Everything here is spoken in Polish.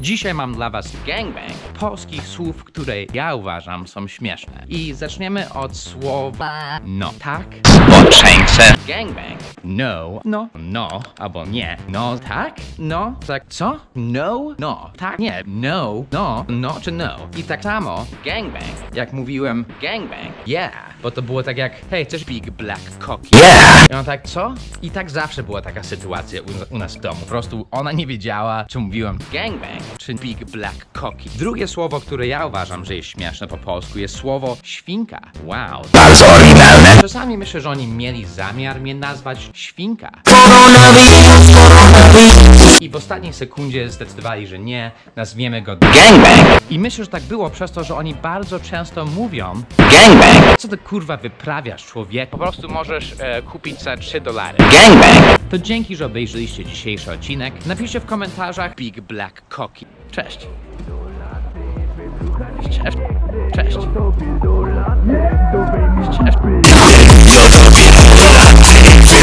Dzisiaj mam dla was gangbang polskich słów, które ja uważam są śmieszne. I zaczniemy od słowa no, tak? Potrzeńce. Gangbang. No, no, no, albo nie. No, tak? No, tak, co? No, no, tak, nie. No, no, no czy no. I tak samo gangbang. Jak mówiłem gangbang, yeah. Bo to było tak jak, hej, chcesz big black cocky? Yeah. I on tak, co? I tak zawsze była taka sytuacja u, u nas w domu. Po prostu ona nie wiedziała, czy mówiłem gangbang, czy big black cocky. Drugie słowo, które ja uważam, że jest śmieszne po polsku, jest słowo świnka. Wow. Bardzo oryginalne. Czasami myślę, że oni mieli zamiar mnie nazwać świnka. I w ostatniej sekundzie zdecydowali, że nie, nazwiemy go Gangbang. I myślę, że tak było przez to, że oni bardzo często mówią Gangbang. Co ty kurwa wyprawiasz, człowiek? Po prostu możesz e, kupić za 3 dolary. Gangbang. To dzięki, że obejrzeliście dzisiejszy odcinek. Napiszcie w komentarzach Big Black Cocky. Cześć. Cześć. Cześć.